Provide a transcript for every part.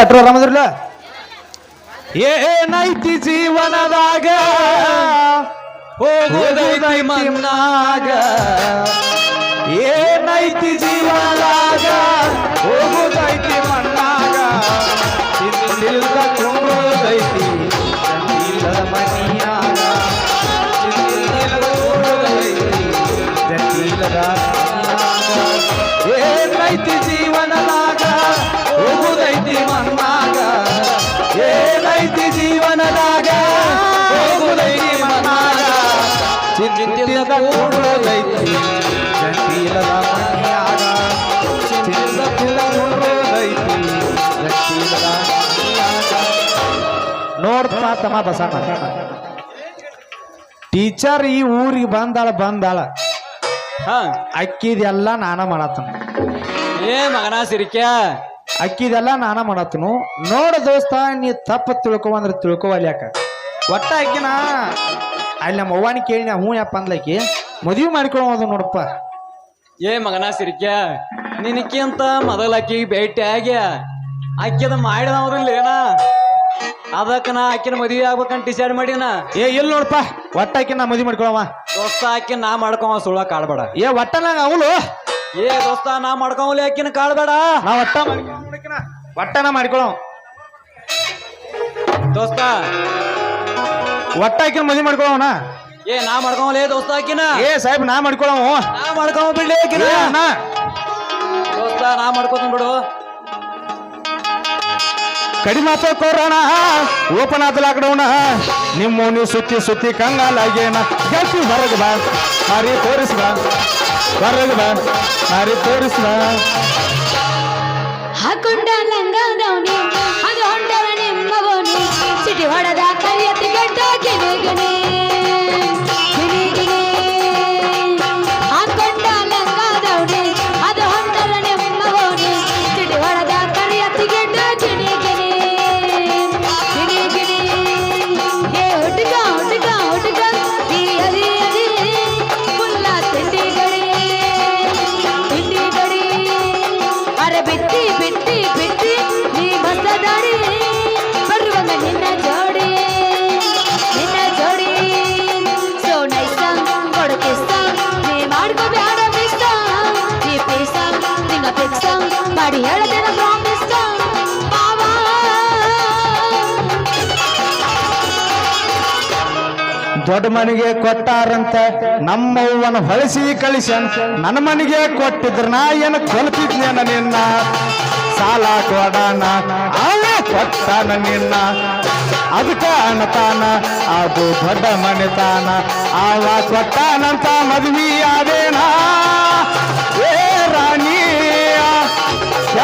ಅಟ್ರ ಆರಾಮದ್ರಲ್ಲ ಏನೈತಿ ಜೀವನದಾಗ ಹೋಗೋದೈತಿ ಮನ್ನಾಗ. ಏನೈತಿ ಜೀವನದಾಗ ಹೋಗೋದೈತಿ ಜಂತೀಲದ ಮನ್ಯಾಗ ನೋಡ್ತಾ ತಮ್ಮ ಬಸಣ್ಣ. ಟೀಚರ್ ಈ ಊರಿಗೆ ಬಂದಾಳ ಬಂದಾಳ. ಹಾ. ಅಕ್ಕಿದೆಲ್ಲ ನಾನ ಮಾಡತ್ತನ. ಏ ಮಗನ ಸಿರಿಕ್ಯಾ. ಅಕ್ಕಿದೆಲ್ಲ ನಾನ ಮಾಡತ್ತನು. ನೋಡ ದೋಸ್ತ ನೀ ತಪ್ಪ ತಿಳ್ಕೊ ಅಂದ್ರೆ ತಿಳ್ಕೊವಲ್ಯಾಕ ಒಟ್ಟ ಅಕ್ಕಿನ ಅಲ್ಲಿ ನಮ್ಮ ಅವ್ವಾನ ಕೇಳಿ ನಾ ಹ್ಞೂ ಯಪ್ಪ ಅಂದ್ಲಕಿ ಮದುವೆ ಮಾಡ್ಕೊಳ್ಳೋದು ನೋಡಪ್ಪ. ಏ ಮಗನ ಸಿರಿಕ್ಯ ನಿನಕ್ಕಿಂತ ಮೊದಲ ಆಕಿಗೆ ಭೇಟಿ ಆಗ್ಯ? ಆಕಿದ ಮಾಡಿದವ್ರಿಲ್ಲ ಏನ ಅದಕ್ಕ ನಾ ಆಕಿನ ಮದುವೆ ಆಗ್ಬೇಕಂತ ಡಿಸೈಡ್ ಮಾಡಿನ. ಏ ಇಲ್ಲಿ ನೋಡಪ್ಪ ಒಟ್ಟ ಆಕಿ ನಾ ಮದುವೆ ಮಾಡ್ಕೊಳವ ದೋಸ್ತ ಆಕಿ ನಾ ಮಾಡ್ಕೊಂವ ಸುಳ್ಳ ಕಾಡ್ಬೇಡ. ಏ ಒಟ್ಟ ನಂಗ ಅವಳು? ಏ ದೋಸ್ತ ನಾ ಮಾಡ್ಕೊಂವಲಿ ಆಕಿನ ಕಾಡ್ಬೇಡ. ನಾ ಒಟ್ಟ ಮಾಡ್ಕೊಳಕಿನ ಒಟ್ಟನ ಮಾಡ್ಕೊಳವ ದೋಸ್ತ ಒಟ್ಟ ಆಕಿನ ಮದುವೆ ಮಾಡ್ಕೊಳವನ ಏ ನಾ ಮಾಡ್ಕೊಂಬಲೇ ದೋಸ್ತ ಆಕಿನ? ಏ ಸಾಹೇಬ್ ನಾ ಮಾಡ್ಕೊಳವ ನಾ ಮಾಡ್ಕೊಂಬ ಬಿಡ್ಲಿ ಆಕಿನ? ದೋಸ್ತ ನಾ ಮಾಡ್ಕೊತೀನಿ ಬಿಡು. ಕಡಿಮೆ ಆತ ಕೊರೋಣ ಓಪನ್ ಡೌನ್ ಲಾಕ್ಡೌನ್. ನಿಮ್ಮ ನೀವು ಸುತ್ತಿ ಸುತ್ತಿ ಕಂಗಾಲಾಗೇನ ಗೆಲ್ತಿ ಹೊರಗೆ ಬಾ ಹರಿ ತೋರಿಸ್ ಬಾ. ಹೊರಗೆ ಬಾ ಹರಿ ತೋರಿಸ್ ಬಾ. ಹಾಕೊಂಡ ಲಂಗ ಅದು ಹೊಂಡವ ನಿಮ್ಮವನು. ಸಿಟಿ ಹೊಡೆದ ಗಿಣಿ ಮಾಡಿ ಬಾಬಾ! ದೊಡ್ಡ ಮನೆಗೆ ಕೊಟ್ಟಾರಂತ, ನಮ್ಮವ್ವನ ಹೊಳಸಿ ಕಳಿಸ ನನ್ನ ಮನೆಗೆ ಕೊಟ್ಟಿದ್ರ ನಾ ಏನು ಕೊಲ್ತಿದ್ನೇನ ನಿನ್ನ? ಸಾಲ ಕೊಡಾನ, ಅವ ಕೊಟ್ಟಾನ ನಿನ್ನ. ಅದಕ್ಕ ಅನ್ನತಾನ, ಅದು ದೊಡ್ಡ ಮನೆತಾನ. ಅವ ಕೊಟ್ಟಾನಂತ ಮದುವೆ ಆದೇನಾ?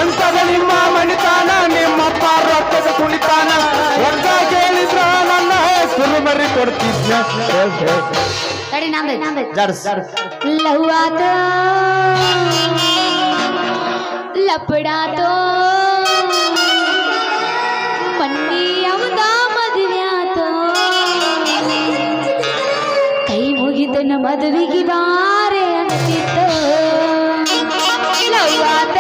ಎಂತದ ನಿಮ್ಮ ಮಣಿತಾನ? ನಿಮ್ಮಪ್ಪ ರೊಕ್ಕದ ಕುಣಿತಾನ? ಒಟ್ಟ ಕೇಳಿದ್ರ ನನ್ನ ಕುರುಮರಿ ಕೊಡ್ತಿದ್ನ ತಡಿ ನಂದು ಜರ್ಸ್ ಲವ್ವಾತ ಲಪಡಾತೋ ಮನ್ನಿ ಅವದ ಮದುವ್ಯಾತೋ ಕೈ ಮುಗಿದನ ಮದುವೆಗೆ ಬಾರೆ ಅಂತಿತ್ತು. ಲಪಡಾತೋ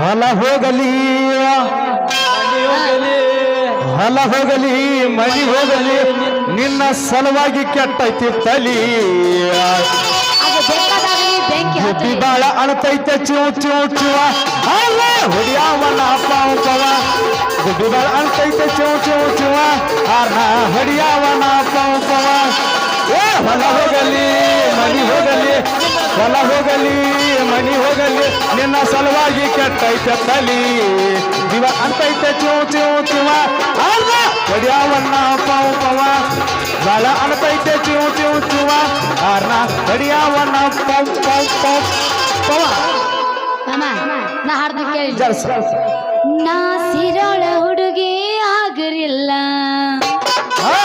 ಹೊಲ ಹೋಗಲಿ. ಹೊಲ ಹೋಗಲಿ ಮನಿ ಹೋಗಲಿ ನಿನ್ನ ಸಲುವಾಗಿ ಕೆಟ್ಟೈತಿ ತಲಿ. ಬಿಬಾಳ ಬುದ್ಧಿ ಬಾಳ ಅಣತೈತೆ ಚಿವ್ ಚಿವ್ ಚಿವ ಅಲ್ಲ ಹೊಡಿಯಾವನ ಪಾವ್ ಪವ ಬುದ್ಧಿ ಬಾಳ ಅಣತೈತೆ ಚಿವ್ ಚಿವ್ ಚಿವ ಅರ್ಹ ಹೊಡಿಯಾವನ ಪಾವ್ ಪವ ಏ ಹೊಲ ಹೋಗಲಿ ಮನಿ ಹೋಗಲಿ ಹೊಲ ಹೋಗಲಿ ಮನಿ ಹೋಗಲಿ ನಿನ್ನ ಸಲುವಾಗಿ ಕೆಟ್ಟೈತೆ ತಲಿ. ದಿವ ಅಂತೈತೆ ಚೂ ಚೂ ಚುವ ಅಲ್ಲ ಪಾವು ಪಾವ್ ಬಾಳ ಅಣತೈತೆ ಚೂ ಚೂ ಚುವ ಆರ್ನ ಹೊಡಿಯಾವನ್ನ ಪವ್ ಪವ್ ಪವ್ ಪವ ನಾ ಹಾಡ್ದ ಕೇಳಿ. ನಾ ಸಿರೋಳ ಹುಡುಗಿ ಆಗಿರಿಲ್ಲ. ಹಾ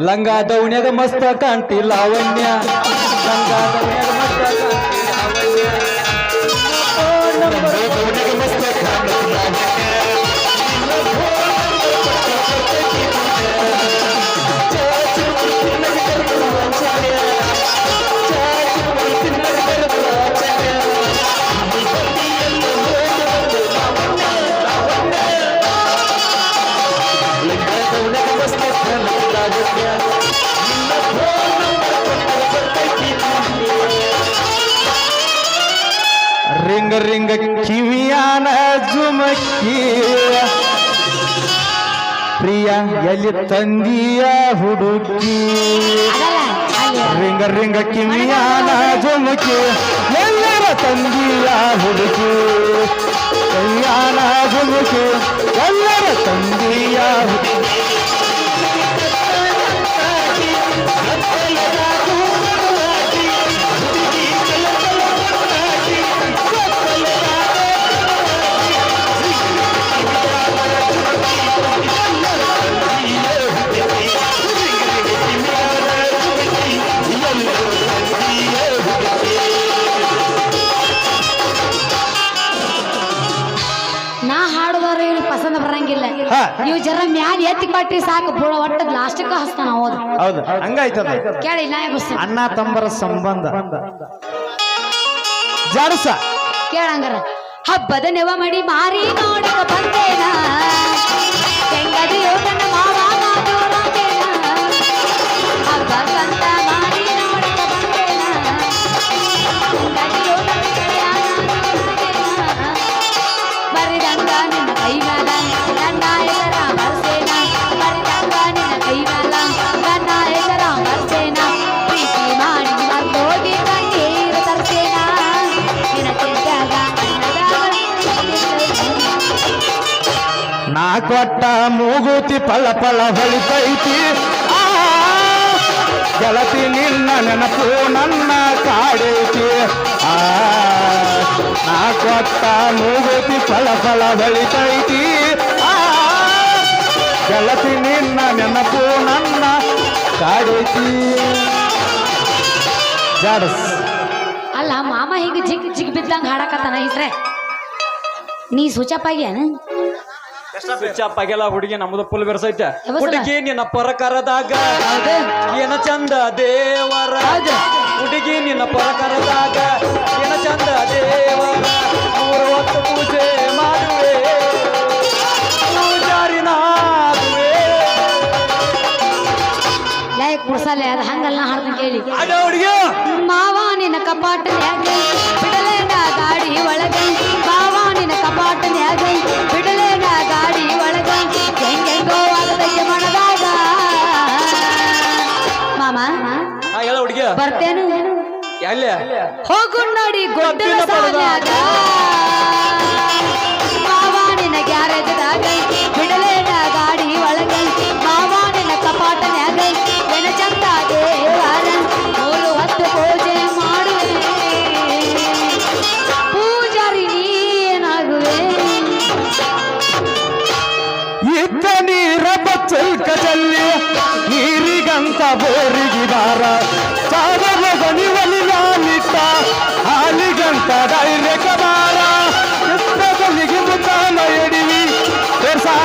ಲಂಗ ದೌಣ್ಯಾಗ ಮಸ್ತ ಕಾಣ್ತಿ ಲಾವಣ್ಯ ಲಂಗ ದೌಣ್ಯಾಗ ಮಸ್ತ ಎಲ್ಲಿ ತಂದಿಯ ಹುಡುಕಿ? ರಿಂಗ ರಿಂಗ ಕಿವಿಯ ಜುಮಕಿ, ಎಲ್ಲರ ತಂದಿಯ ಹುಡುಕಿ. ಕೈಯಾನ ಜುಮಕಿ, ಎಲ್ಲರ ತಂದಿಯ ಹುಡುಕಿ. ಕೊಟ್ರಿ ಸಾಕು ಬುಳ ಒಟ್ಟ ಲಾಸ್ಟಿಕ ಹಸ್ತಾನ ಹೋದ. ಹೌದು ಹಂಗಾಯ್ತದ ಕೇಳಿ ನಾ ಅಣ್ಣ ತಂಬರ ಸಂಬಂಧ. ಜಾಡಸ. ಕೇಳಂಗಾರ. ಹಬ್ಬದ ನೆವ ಮಡಿ ಮಾರಿ ನೋಡಕ ಬಂದೇನ? ಮಾವ ಕೊಟ್ಟ ಮೂಗುತಿ ಪಳ ಪಳ ಹೊಳಿತೈತಿ. ಆ, ಗೆಳತಿ ನಿನ್ನ ನೆನಪು ನನ್ನ ಕಾಡೈತಿ. ಆ ಕೊಟ್ಟ ಮೂಗುತಿ ಫಲ ಫಲ ಹೊಳಿತೈತಿ. ಆ ಗೆಳತಿ ನಿನ್ನ ನೆನಪು ನನ್ನ ಕಾಡೈತಿ. ಜಾಡಸ್. ಅಲ್ಲ ಮಾಮ ಹೀಗೆ ಜಿಗ್ ಜಿಗ್ ಬಿದ್ದಂಗ ಹಾಡಕತ್ತಾನ ಇಸ್ರೆ ನೀ ಸೂಚಪ್ಪ ಆಗ್ಯಾನ? ಸ್ವಿಚ್ ಹುಡುಗಿ ನಮ್ದು ಫುಲ್ ಬೆರ್ಸೈತೆ? ಹುಡುಗಿ ನಿನ್ನ ಪರಕರದಾಗ ಏನ ಚಂದ ದೇವರ? ಹೌದು. ಹುಡುಗಿ ನಿನ್ನ ಪರಕರದಾಗ ಏನ ಚಂದ ದೇವರ? ಮೂರು ಹೊತ್ತು ಪೂಜೆ ಮಾಡುವೆ. ಪೂಜಾರಿ ಲೈಕ್ ಲೈ ಕುಡ್ಸಲ್ಲ ಅದ ಹಂಗಲ್ಲ ಹಾಡ್ದು ಕೇಳಿ. ಅಡ ಹುಡುಗಿ. ಮಾವ ನಿನ್ನ ಕಪಾಟನ್ಯಾಗ ಬಿಡಲೆ ಗಾಡಿ ಒಳಗ. ಮಾವ ನಿನ್ನ ಕಪಾಟ ಬಿಡಲೇನ ಬರ್ತೇನು. ಎಲ್ಲಿ? ಹೋಗು ನೋಡಿ ಗೊಡ್ಡನ ಸಾನ್ಯಾಗ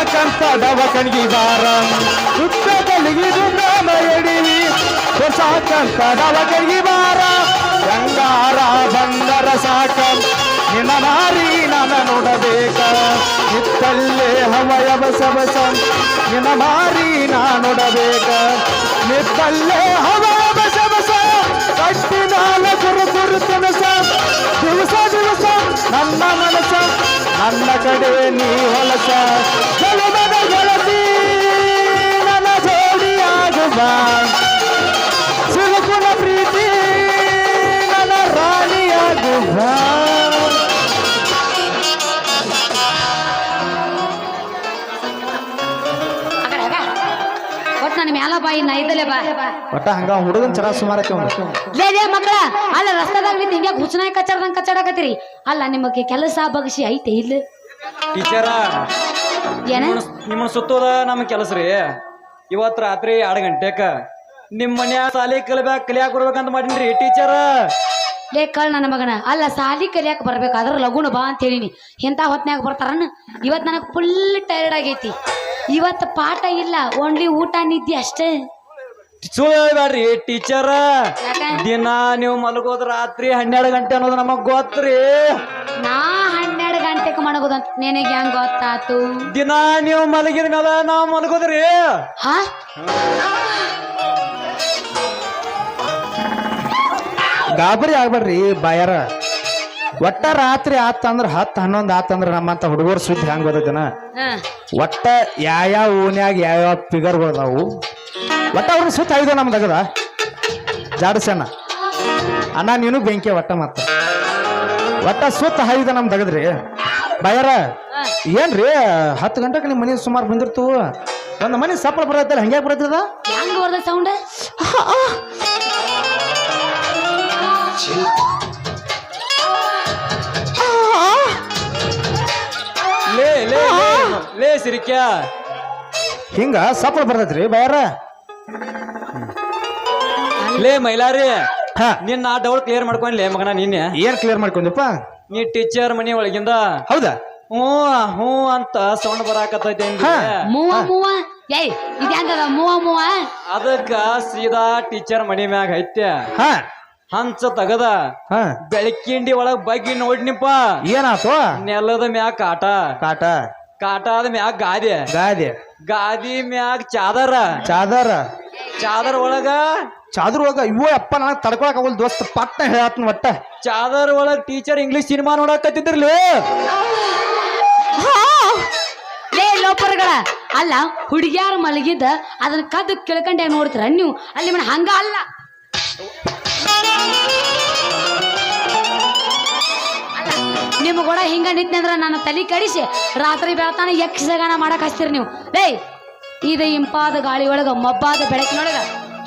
ತೋರ್ಸಾಕಂತ ಡವಕಣಿಗೆ ಬಾರ ಸುತ್ತದಲ್ಲಿಗೆ ದುಂಡಾನ ಎಡಿವಿ ತೋರ್ಸಾಕಂತ ಡವಕಣಿಗೆ ಬಾರ ಗಂಗಾರ ಬಂದರ ಸಾಕ ನಿನ್ನ ಮಾರಿ ನನ್ನ ನೋಡಬೇಕ ನಿತ್ತಲ್ಲೇ ಹವಯವ ಸಬಸ ನಿನ್ನ ಮಾರಿ ನಾ ನೋಡಬೇಕ ನಿತ್ತಲ್ಲೇ ಹವಯವ ಸಬಸ ಕಟ್ಟಿನಾಲ ಗುರು ಗುರು ತಿನಸ ದಿವಸ ದಿವಸ ನನ್ನ ಮನಸ ನನ್ನ ಕಡೆ ನೀ ಹೊಲಸ. ಗೆಲುವನ ಗೆಳತಿ ನನ್ನ ಜೋಡಿಯಾಗುವ ಸಿಲುಕುನ ಪ್ರೀತಿ, ನನ್ನ ರಾಣಿಯಾಗುವ ಆ ಕಡೆ ಆಗ. ಒಟ್ ನನ್ನ ಮ್ಯಾಲ ಬಾಯಿ ನೈದಲೆ ಬಾ. ಒಟ್ಟ ಹಂಗ ಹುಡುಗನ್ ಚರ ಸುಮಾರ ಮಕ್ಕಳ ಅಲ್ಲ ರಸ್ತಾದಾಗ ಹಿಂಗ ಹಿಂಗ್ಯಾಕ್ ಹುಚ್ಚನಾಯಿ ಕಚ್ಚಾಡ್ದಂಗ್ ಕಚ್ಚಾಡಕತ್ತೀರಿ. ಅಲ್ಲ ನಿಮಗೆ ಕೆಲಸ ಬಗಸಿ ಐತೆ ಇಲ್ಲ? ಟೀಚರ ಏನ? ನಿಮ್ಮನ್ನ ಸುತ್ತೋದ ನಮ್ಮ ಕೆಲಸ ರೀ. ಇವತ್ತು ರಾತ್ರಿ ಎರಡು ಗಂಟೆಕ ನಿಮ್ಮ ಮನ್ಯಾಗ ಸಾಲಿ ಕಲಿಬೇಕು ಕಲಿಯಾಕ ಬರ್ಬೇಕಂತ ಮಾಡಿನ್ರಿ ಟೀಚರ್. ಲೇ ಕಳ್ ನನ್ನ ಮಗನ. ಅಲ್ಲ ಸಾಲಿ ಕಲಿಯಾಕ ಬರ್ಬೇಕಾದ್ರ ಲಗುಣ ಬಾ ಅಂತ ಹೇಳಿನಿ. ಇಂಥ ಹೊತ್ನ್ಯಾಗ ಬರ್ತಾರನ್ನ ಇವತ್ತು ನನಗೆ ಫುಲ್ ಟೈರ್ಡ್ ಆಗೈತಿ. ಇವತ್ತು ಪಾಠ ಇಲ್ಲ ಓನ್ಲಿ ಊಟ ನಿದ್ದೆ ಅಷ್ಟೇ. ಸುಳ್ಳು ಹೇಳ್ಬೇಡ್ರಿ ಟೀಚರ? ದಿನ ನೀವು ಮಲಗೋದ್ ರಾತ್ರಿ ಹನ್ನೆರಡು ಗಂಟೆ ಅನ್ನೋದು ನಮಗ್ ಗೊತ್ತ್ರಿ. ನಾ ಹನ್ನೆರಡು ಗಂಟೆಗೆ ಮಣಗೋದಂತ ನಿನಗೆ ಹೆಂಗ್ ಗೊತ್ತಾತು? ದಿನ ನೀವು ಮಲಗಿದ ಮೇಲೆ ನಾವು ಮಲಗೋದ್ರಿ. ಹಾ? ಗಾಬರಿ ಆಗ್ಬೇಡ್ರಿ ಬಾಯಾರ. ಒಟ್ಟ ರಾತ್ರಿ ಆತಂದ್ರ ಹತ್ತು ಹನ್ನೊಂದು ಆತಂದ್ರ ನಮ್ಮಂತ ಹುಡುಗರು ಸುದ್ದಿ ಹೆಂಗ್ ಗೊತ್ತೈತನ ಹಾ. ಒಟ್ಟ ಯಾವ್ಯಾವ ಓನ್ಯಾಗ ಯಾವ್ಯಾವ ಫಿಗರ್ಗಳು ಅದಾವು? ಒಟ್ಟ ಅವ್ರ ಸುತ್ತ ಐದು ನಮ್ಮ ದಗದ ಜಾಡಸಣ್ಣ ಅಣ್ಣ ನೀನು ಬೆಂಕಿ ಒಟ್ಟ ಮತ್ತ. ಒಟ್ಟ ಸುತ್ತ ಐದು ನಮ್ ದಗದ್ರಿ ಬಾಯಾರ. ಏನ್ರಿ ಹತ್ತು ಗಂಟೆಗೆ ನಿಮ್ಮ ಮನೆ ಸುಮಾರು ಬಂದಿರ್ತು. ಒಂದು ಮನೆ ಸಪ್ಪಳ ಬರತ್ತಲ್ಲ ಹಂಗೆ ಬರತ್ತದ ಹೆಂಗ್ ಬರ್ದ ಸೌಂಡ್? ಲೇ ಲೇ ಲೇ, ಸಿರಿಕ್ಯಾ ಸಿರಿಕ್ಯ. ಹಿಂಗ ಸಪ್ಪಳ ಬರ್ತೈತ್ರಿ ಬಾಯಾರ. ಲೇ ಮೈಲಾರಿ ಹಾ. ನಿನ್ನ ಆ ಡೌಟ್ ಕ್ಲಿಯರ್ ಮಾಡ್ಕೊಂಡ್ಲೇ ಮಗನ ನಿನ್ನೆ ಏನ್ ಕ್ಲಿಯರ್ ಮಾಡ್ಕೊಂಡಪ್ಪ? ನೀ ಟೀಚರ್ ಮನಿ ಒಳಗಿಂದ. ಹೌದಾ? ಹ್ಞೂ ಹ್ಞೂ ಅಂತ ಸೌಂಡ್ ಬರಾಕತ್ತೈತೆ ಹಾ. ಮೂವ ಮೂವ. ಏಯ್ ಇದು ಹೆಂಗದ ಮೂವ ಮೂವ. ಅದಕ್ಕ ಸೀದಾ ಟೀಚರ್ ಮನಿ ಮ್ಯಾಗ ಐತೆ ಹಾ. ಹಂಚ ತಗದ. ಹಾ. ಬೆಳಕಿಂಡಿ ಒಳಗ್ ಬಗ್ಗಿ ನೋಡ್ನಿಪ್ಪ ಏನಾತು? ನೆಲದ ಮ್ಯಾಗ ಕಾಟ. ಕಾಟ. ಕಾಟಾದ ಮ್ಯಾಗ ಗಾದೆ. ಗಾದೆ. ಗಾದಿ ಮ್ಯಾಗ ಚಾದರ. ಚಾದರ. ಚಾದರ್ ಒಳಗ ಚಾದರ್ ಒಳಗ ಇವ ಅಪ್ಪ ನನಗೆ ತಡ್ಕೊಳಕ್ ಆಗಲ್ ದೋಸ್ತ ಪಟ್ನ ಹೇಳತ್ನ ಒಟ್ಟ. ಚಾದರ್ ಒಳಗ ಟೀಚರ್ ಇಂಗ್ಲಿಷ್ ಸಿನಿಮಾ ನೋಡಕತ್ತಿದ್ರಲಿ ಲೇ ಲೋಪರ್ಗಳ ಅಲ್ಲ ಹುಡುಗಿಯಾರ ಮಲಗಿದ ಅದನ್ನ ಕದ್ದು ಕೇಳ್ಕೊಂಡೆ ನೋಡ್ತೀರ ನೀವು? ಅಲ್ಲಿ ಮನೆ ಹಂಗ ಅಲ್ಲ. ನಿಮ್ಮ ಹಿಂಗ ಅಂದ್ರೆ ನನ್ನ ತಲೆ ಕಡಿಸಿ ರಾತ್ರಿ ಬೆಳತಾನ ಯಕ್ಷಗಾನ ಮಾಡಕ್ ಹಚ್ತೀರಿ ನೀವು. ಲೇ ಇದು ಇಂಪಾದ ಗಾಳಿ ಒಳಗ ಮಬ್ಬಾದ ಬೆಳಕಿನೊಳಗ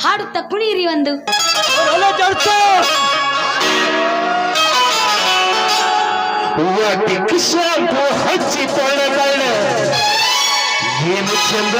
ಹಾಡುತ್ತ ಕುಣೀರಿ ಒಂದು. ಏನು ಚಂದ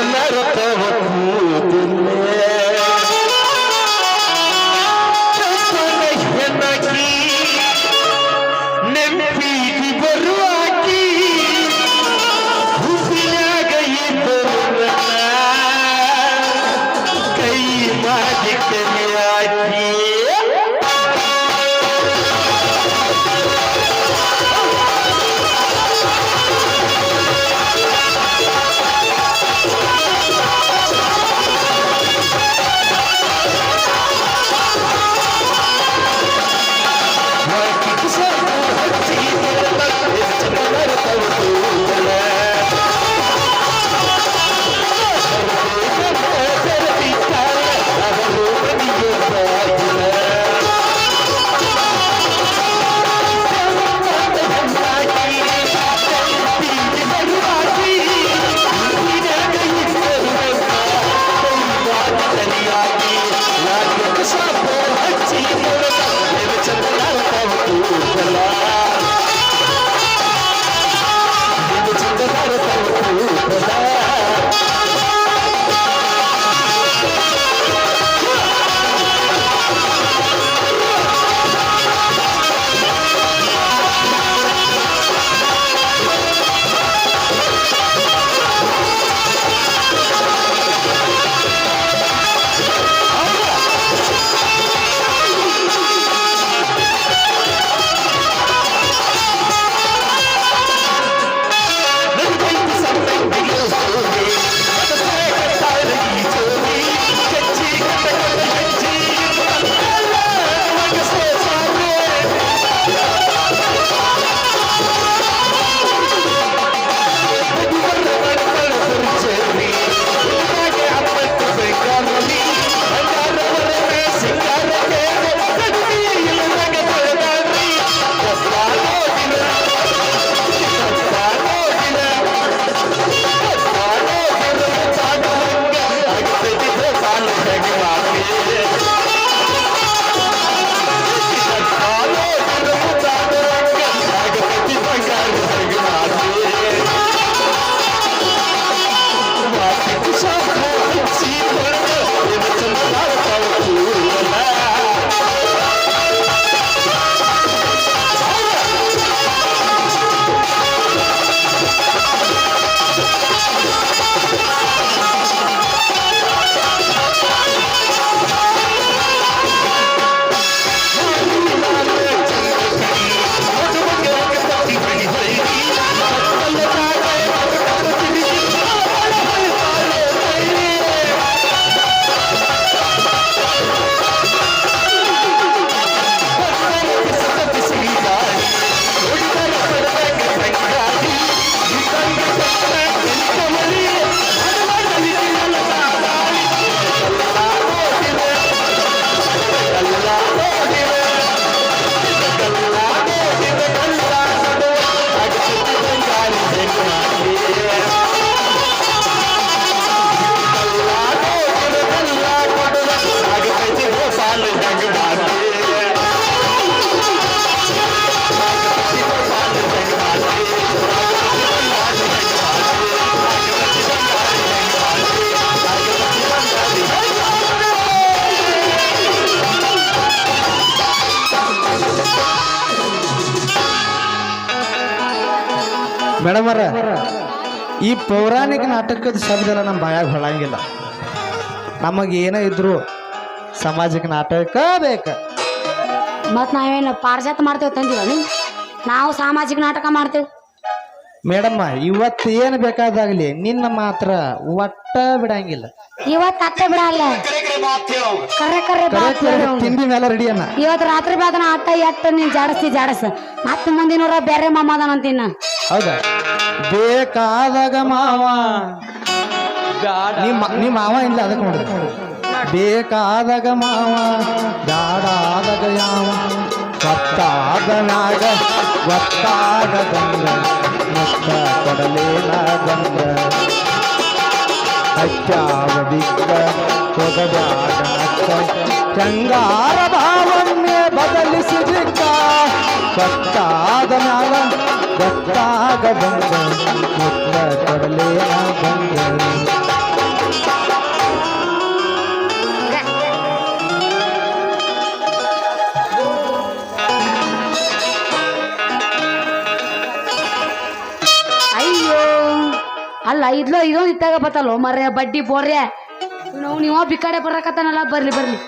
ಮೇಡಮ್ ಅವರ ಈ ಪೌರಾಣಿಕ ನಾಟಕದ ಶಬ್ದ ಎಲ್ಲ ನಮ್ಮ ಬಾಯಾಗ ಹೊಳಂಗಿಲ್ಲ. ನಮಗೆ ಏನೇ ಇದ್ರು ಸಮಾಜಕ್ಕೆ ನಾಟಕ ಬೇಕ. ಮತ್ ನಾವೇನು ಪಾರ್ಜಾತ ಮಾಡ್ತೇವೆ ತಂದಿವ ನಾವು ಸಾಮಾಜಿಕ ನಾಟಕ ಮಾಡ್ತೇವೆ. ಮೇಡಮ್ಮ ಇವತ್ತು ಏನು ಬೇಕಾದಾಗಲಿ ನಿನ್ನ ಮಾತ್ರ ಒಟ್ಟ ಬಿಡಂಗಿಲ್ಲ. ಇವತ್ತು ಅತ್ತೆ ಬಿಡಲ್ಲ. ಕರೆ ಕರೆ ಬಾ ಕರೆಕ್ಟ್ ಕೇಳು ಅವ್ನು. ತಿಂಡಿ ಮೇಲೆ ಇವತ್ತು ರಾತ್ರಿ ಬಾದನ ಅಟ್ಟ ಎಟ್ಟು ನೀನ್ ಜಾಡಸ್ತಿ ಜಾಡಸ್. ಮತ್ತೆ ಮುಂದಿನವ್ರ ಬೇರೆ ಮಮ್ಮದನಂತಿನ್ನ ಹೌದಾ? ಬೇಕಾದಾಗ ಮಾವ. ನಿಮ್ಮ ನಿಮ್ಮ ಮಾವ ಇಲ್ಲ ಅದಕ್ಕೆ ನೋಡಿದ ಬೇಕಾದಾಗ ಮಾವ ಬ್ಯಾಡಾದಾಗ ಯಾವ. ಗೊತ್ತಾದ ನಾಗ ಗೊತ್ತಾದ ಗಂಗ. ಮತ್ತ ಕೊಡಲೇನ ಗಂಗ ಅಚ್ಚಾವ ಬಿಕ್ಕ ಹೋಗಬ್ಯಾಡ ಚಂಗಾರ ಭಾವನ್ನೇ ಬದಲಿಸಿದಿಕ್ಕ ಗೊತ್ತಾದ ಮ್ಯಾಲ ಗೊತ್ತಾಗ ಬಂದ ಮುತ್ತ ಕೊಡಲೇನ ಬಂದ. ಅಯ್ಯೋ, ಅಲ್ಲ, ಇದ್ಲೋ ಇದೊಂದು ಇತ್ತಾಗ ಬತ್ತಲ್ಲೋ ಮರ್ರೆ, ಬಡ್ಡಿ ಬೋರ್ರೆ ನಾವು ನೀವ ಬಿಕಡೆ ಬರಕತ್ತಾನಲ್ಲ, ಬರ್ಲಿ ಬರ್ಲಿ.